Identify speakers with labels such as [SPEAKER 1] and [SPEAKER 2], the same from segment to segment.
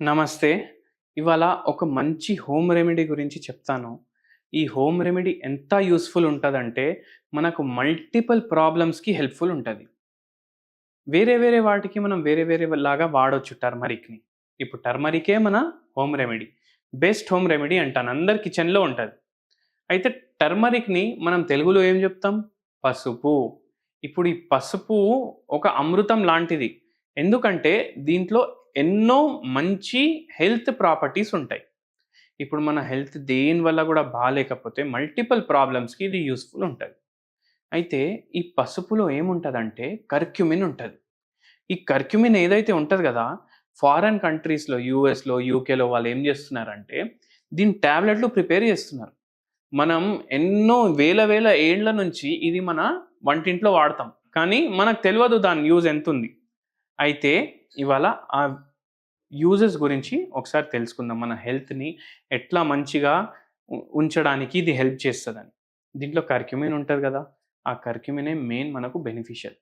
[SPEAKER 1] నమస్తే. ఇవాళ ఒక మంచి హోమ్ రెమెడీ గురించి చెప్తాను. ఈ హోమ్ రెమెడీ ఎంత యూస్ఫుల్ ఉంటుందంటే మనకు మల్టిపుల్ ప్రాబ్లమ్స్కి హెల్ప్ఫుల్ ఉంటుంది. వేరే వేరే వాటికి మనం వేరే వేరే లాగా వాడవచ్చు టర్మరిక్ని. ఇప్పుడు టర్మరికే మన home remedy. Best home remedy అంటాను. అందరి కిచెన్లో ఉంటుంది. అయితే టర్మరిక్ని మనం తెలుగులో ఏం చెప్తాం? పసుపు. ఇప్పుడు ఈ పసుపు ఒక అమృతం లాంటిది. ఎందుకంటే దీంట్లో ఎన్నో మంచి హెల్త్ ప్రాపర్టీస్ ఉంటాయి. ఇప్పుడు మన హెల్త్ దేని వల్ల కూడా బాగాలేకపోతే మల్టిపుల్ ప్రాబ్లమ్స్కి ఇది యూస్ఫుల్ ఉంటుంది. అయితే ఈ పసుపులో ఏముంటుందంటే కర్క్యుమిన్ ఉంటుంది. ఈ కర్క్యుమిన్ ఏదైతే ఉంటుంది కదా ఫారెన్ కంట్రీస్లో యూఎస్లో యూకేలో వాళ్ళు ఏం చేస్తున్నారంటే దీని ట్యాబ్లెట్లు ప్రిపేర్ చేస్తున్నారు. మనం ఎన్నో వేల వేల ఏళ్ళ నుంచి ఇది మన వంటింట్లో వాడతాం. కానీ మనకు తెలియదు దాని యూజ్ ఎంత ఉంది అయితే ఇవాళ ఆ యూజెస్ గురించి ఒకసారి తెలుసుకుందాం మన హెల్త్ని ఎట్లా మంచిగా ఉంచడానికి ఇది హెల్ప్ చేస్తుందని. దీంట్లో కర్క్యుమిన్ ఉంటుంది కదా ఆ కర్క్యుమినే మెయిన్ మనకు బెనిఫిషియల్.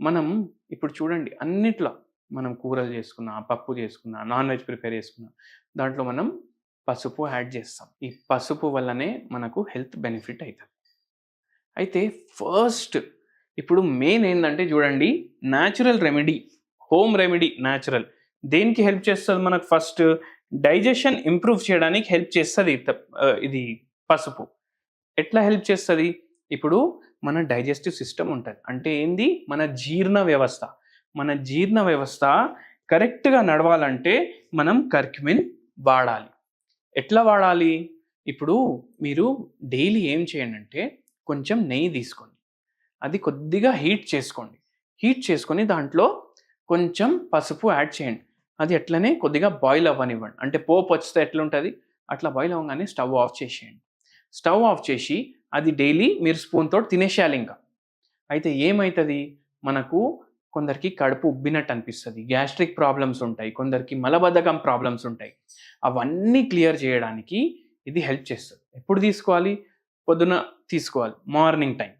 [SPEAKER 1] మనం ఇప్పుడు చూడండి అన్నిట్లో మనం కూరలు చేసుకున్నా పప్పు చేసుకున్నా నాన్ వెజ్ ప్రిపేర్ చేసుకున్నా దాంట్లో మనం పసుపు యాడ్ చేస్తాం. ఈ పసుపు వల్లనే మనకు హెల్త్ బెనిఫిట్ అవుతుంది అయితే ఫస్ట్ ఇప్పుడు మెయిన్ ఏంటంటే చూడండి natural remedy home remedy natural. దేనికి హెల్ప్ చేస్తుంది మనకు ఫస్ట్ డైజెషన్ ఇంప్రూవ్ చేయడానికి హెల్ప్ చేస్తుంది ఇది పసుపు. ఎట్లా హెల్ప్ చేస్తుంది? ఇప్పుడు మన డైజెస్టివ్ సిస్టమ్ ఉంటుంది. అంటే ఏంది? మన జీర్ణ వ్యవస్థ. మన జీర్ణ వ్యవస్థ కరెక్ట్గా నడవాలంటే మనం కర్క్యుమిన్ వాడాలి. ఎట్లా వాడాలి? ఇప్పుడు మీరు డైలీ ఏం చేయండి అంటే కొంచెం నెయ్యి తీసుకోండి. అది కొద్దిగా హీట్ చేసుకోండి. హీట్ చేసుకొని దాంట్లో కొంచెం పసుపు యాడ్ చేయండి. అది ఎట్లనే కొద్దిగా బాయిల్ అవ్వనివ్వండి. అంటే పోపు వస్తే ఎట్లుంటుంది? అట్లా బాయిల్ అవ్వగానే స్టవ్ ఆఫ్ చేసేయండి. స్టవ్ ఆఫ్ చేసి అది డైలీ మీరు స్పూన్తో తినేసేయాలి ఇంకా. అయితే ఏమవుతుంది మనకు కొందరికి కడుపు ఉబ్బినట్టు అనిపిస్తుంది. గ్యాస్ట్రిక్ ప్రాబ్లమ్స్ ఉంటాయి. కొందరికి మలబద్ధకం ప్రాబ్లమ్స్ ఉంటాయి. అవన్నీ క్లియర్ చేయడానికి ఇది హెల్ప్ చేస్తుంది. ఎప్పుడు తీసుకోవాలి? పొద్దున తీసుకోవాలి. Morning time.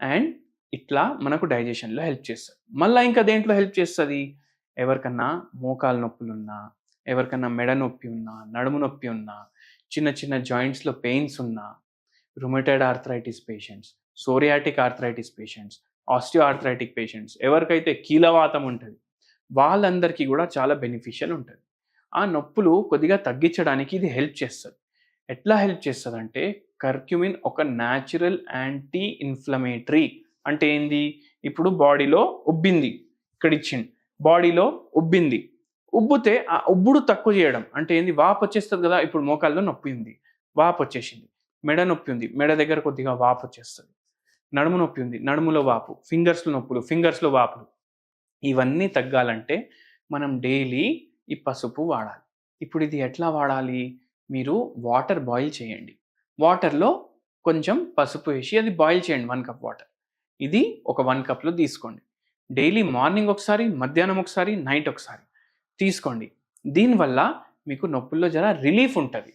[SPEAKER 1] అండ్ ఇట్లా మనకు డైజెషన్లో హెల్ప్ చేస్తుంది. మళ్ళీ ఇంకా దేంట్లో హెల్ప్ చేస్తుంది? ఎవరికన్నా మోకాలు నొప్పులు ఉన్నా ఎవరికన్నా మెడ నొప్పి ఉన్నా నడుము నొప్పి ఉన్నా చిన్న చిన్న జాయింట్స్లో పెయిన్స్ ఉన్నా rheumatoid arthritis patients psoriatic arthritis patients osteoarthritic patients ఎవరికైతే కీలవాతం ఉంటుంది వాళ్ళందరికీ కూడా చాలా బెనిఫిషియల్ ఉంటుంది. ఆ నొప్పులు కొద్దిగా తగ్గించడానికి ఇది హెల్ప్ చేస్తుంది. ఎట్లా హెల్ప్ చేస్తుంది అంటే కర్క్యుమిన్ ఒక న్యాచురల్ యాంటీ ఇన్ఫ్లమేటరీ అంటే ఏంది? ఇప్పుడు బాడీలో ఉబ్బింది ఇక్కడ ఇచ్చింది బాడీలో ఉబ్బింది. ఉబ్బితే ఆ ఉబ్బుడు తక్కువ చేయడం అంటే ఏంది? వాపు వచ్చేస్తుంది కదా ఇప్పుడు మోకాల్లో నొప్పి ఉంది. వాపు వచ్చేసింది. మెడ నొప్పి ఉంది. మెడ దగ్గర కొద్దిగా వాపు వచ్చేస్తుంది. నడుము నొప్పి ఉంది. నడుములో వాపు. ఫింగర్స్లో నొప్పులు. ఫింగర్స్లో వాపులు. ఇవన్నీ తగ్గాలంటే మనం డైలీ ఈ పసుపు వాడాలి. ఇప్పుడు ఇది ఎట్లా వాడాలి? మీరు వాటర్ బాయిల్ చేయండి. వాటర్లో కొంచెం పసుపు వేసి అది బాయిల్ చేయండి. One cup water. ఇది ఒక వన్ కప్లో తీసుకోండి. డైలీ మార్నింగ్ ఒకసారి మధ్యాహ్నం ఒకసారి నైట్ ఒకసారి. తీసుకోండి. దీనివల్ల మీకు నొప్పుల్లో జర రిలీఫ్ ఉంటుంది.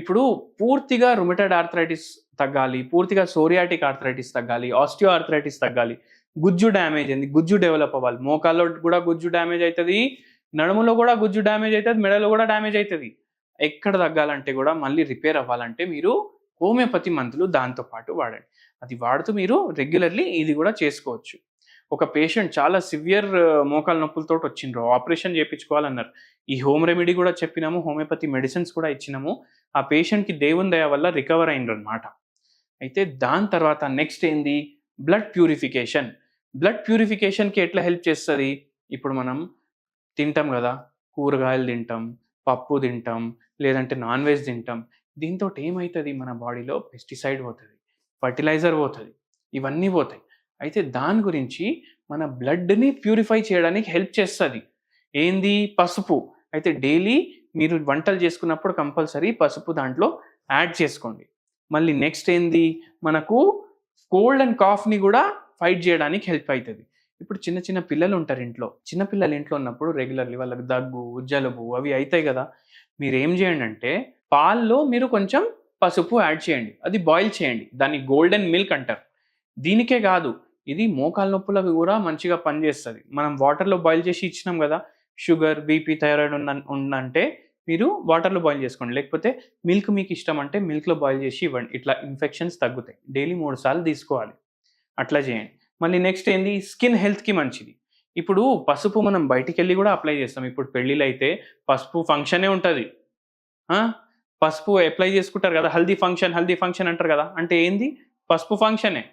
[SPEAKER 1] ఇప్పుడు పూర్తిగా రుమిటెడ్ ఆర్థరైటిస్ తగ్గాలి పూర్తిగా సోరియాటిక్ ఆర్థరైటిస్ తగ్గాలి ఆస్టియో ఆర్థరైటిస్ తగ్గాలి గుజ్జు డ్యామేజ్ అయింది గుజ్జు డెవలప్ అవ్వాలి. మోకాల్లో కూడా గుజ్జు డ్యామేజ్ అవుతుంది నడుములో కూడా గుజ్జు డ్యామేజ్ అవుతుంది మెడలో కూడా డ్యామేజ్ అవుతుంది ఎక్కడ తగ్గాలంటే కూడా మళ్ళీ రిపేర్ అవ్వాలంటే మీరు హోమియోపతి మందులు దాంతో పాటు వాడండి. అది వాడుతూ మీరు రెగ్యులర్లీ ఇది కూడా చేసుకోవచ్చు. ఒక పేషెంట్ చాలా సివియర్ మోకాల నొప్పులతో వచ్చిండ్రు. ఆపరేషన్ చేయించుకోవాలన్నారు ఈ హోమ్ రెమెడీ కూడా చెప్పినాము హోమియోపతి మెడిసిన్స్ కూడా ఇచ్చినాము. ఆ పేషెంట్కి దేవుని దయ వల్ల రికవర్ అయినరు అనమాట అయితే దాని తర్వాత నెక్స్ట్ ఏంది? బ్లడ్ ప్యూరిఫికేషన్ బ్లడ్ ప్యూరిఫికేషన్కి ఎట్లా హెల్ప్ చేస్తుంది? ఇప్పుడు మనం తింటాం కదా కూరగాయలు తింటాం పప్పు తింటాం లేదంటే నాన్ వెజ్ తింటాం. దీంతో ఏమవుతుంది మన బాడీలో పెస్టిసైడ్ పోతుంది ఫర్టిలైజర్ పోతుంది ఇవన్నీ పోతాయి. అయితే దాని గురించి మన బ్లడ్ని ప్యూరిఫై చేయడానికి హెల్ప్ చేస్తుంది. ఏంది? పసుపు. అయితే డైలీ మీరు వంటలు చేసుకున్నప్పుడు కంపల్సరీ పసుపు దాంట్లో యాడ్ చేసుకోండి. మళ్ళీ నెక్స్ట్ ఏంది? మనకు కోల్డ్ అండ్ కాఫ్ని కూడా ఫైట్ చేయడానికి హెల్ప్ అవుతుంది ఇప్పుడు చిన్న చిన్న పిల్లలు ఉంటారు ఇంట్లో. చిన్న పిల్లలు ఇంట్లో ఉన్నప్పుడు రెగ్యులర్లీ వాళ్ళకి దగ్గు జలుబు అవి అవుతాయి కదా. మీరు ఏం చేయండి అంటే పాల్లో మీరు కొంచెం పసుపు యాడ్ చేయండి. అది బాయిల్ చేయండి. దాన్ని గోల్డెన్ మిల్క్ అంటారు. దీనికే కాదు ఇది మోకాల నొప్పులకు కూడా మంచిగా పనిచేస్తుంది. మనం వాటర్లో బాయిల్ చేసి ఇచ్చినాం కదా షుగర్ బీపీ థైరాయిడ్ ఉన్న ఉందంటే మీరు వాటర్లో బాయిల్ చేసుకోండి. లేకపోతే మిల్క్ మీకు ఇష్టం అంటే మిల్క్లో బాయిల్ చేసి ఇవ్వండి. ఇట్లా ఇన్ఫెక్షన్స్ తగ్గుతాయి. డైలీ మూడు సార్లు తీసుకోవాలి. అట్లా చేయండి. మళ్ళీ నెక్స్ట్ ఏంది? స్కిన్ హెల్త్కి మంచిది. ఇప్పుడు పసుపు మనం బయటికి వెళ్ళి కూడా అప్లై చేస్తాం. ఇప్పుడు పెళ్ళిళ్ళు అయితే పసుపు ఫంక్షనే ఉంటుంది. పసుపు అప్లై చేసుకుంటారు కదా హల్దీ ఫంక్షన్ హల్దీ ఫంక్షన్ అంటారు కదా. అంటే ఏంది? పసుపు ఫంక్షనే.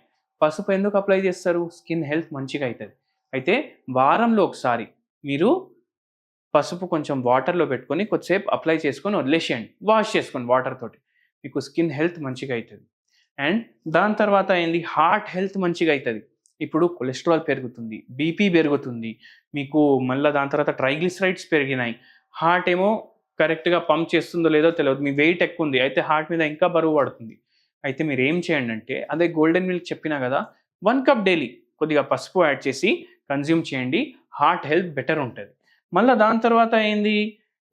[SPEAKER 1] పసుపు ఎందుకు అప్లై చేస్తారు? స్కిన్ హెల్త్ మంచిగా అవుతుంది అయితే వారంలో ఒకసారి మీరు పసుపు కొంచెం వాటర్లో పెట్టుకొని కొద్దిసేపు అప్లై చేసుకొని వదిలేసేయండి. వాష్ చేసుకోండి వాటర్ తోటి. మీకు స్కిన్ హెల్త్ మంచిగా అవుతుంది అండ్ దాని తర్వాత ఏంది? హార్ట్ హెల్త్ మంచిగా అవుతుంది ఇప్పుడు కొలెస్ట్రాల్ పెరుగుతుంది బీపీ పెరుగుతుంది మీకు మళ్ళీ దాని తర్వాత ట్రైగ్లిసరైడ్స్ పెరిగినాయి. హార్ట్ ఏమో కరెక్ట్గా పంప్ చేస్తుందో లేదో తెలియదు మీ వెయిట్ ఎక్కువ ఉంది. అయితే హార్ట్ మీద ఇంకా బరువు పడుతుంది. అయితే మీరు ఏం చేయండి అంటే అదే గోల్డెన్ మిల్క్ చెప్పినా కదా వన్ కప్ డైలీ కొద్దిగా పసుపు యాడ్ చేసి కన్జ్యూమ్ చేయండి. హార్ట్ హెల్త్ బెటర్ ఉంటుంది. మళ్ళీ దాని తర్వాత ఏంది?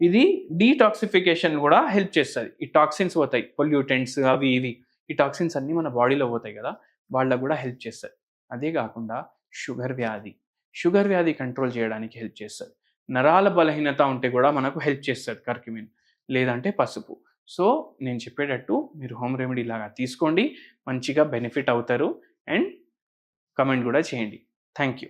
[SPEAKER 1] ఇది డీటాక్సిఫికేషన్ కూడా హెల్ప్ చేస్తుంది. ఈ టాక్సిన్స్ పోతాయి. పొల్యూటెంట్స్ అవి ఇవి. ఈ టాక్సిన్స్ అన్నీ మన బాడీలో పోతాయి కదా వాళ్ళకు కూడా హెల్ప్ చేస్తుంది. అదే కాకుండా షుగర్ వ్యాధి. షుగర్ వ్యాధి కంట్రోల్ చేయడానికి హెల్ప్ చేస్తుంది. నరాల బలహీనత ఉంటే కూడా మనకు హెల్ప్ చేస్తుంది కర్కిమిన్ లేదంటే పసుపు. సో నేను చెప్పేటట్టు మీరు హోమ్ రెమెడీ లాగా తీసుకోండి మంచిగా బెనిఫిట్ అవుతారు అండ్ కమెంట్ కూడా చేయండి. Thank you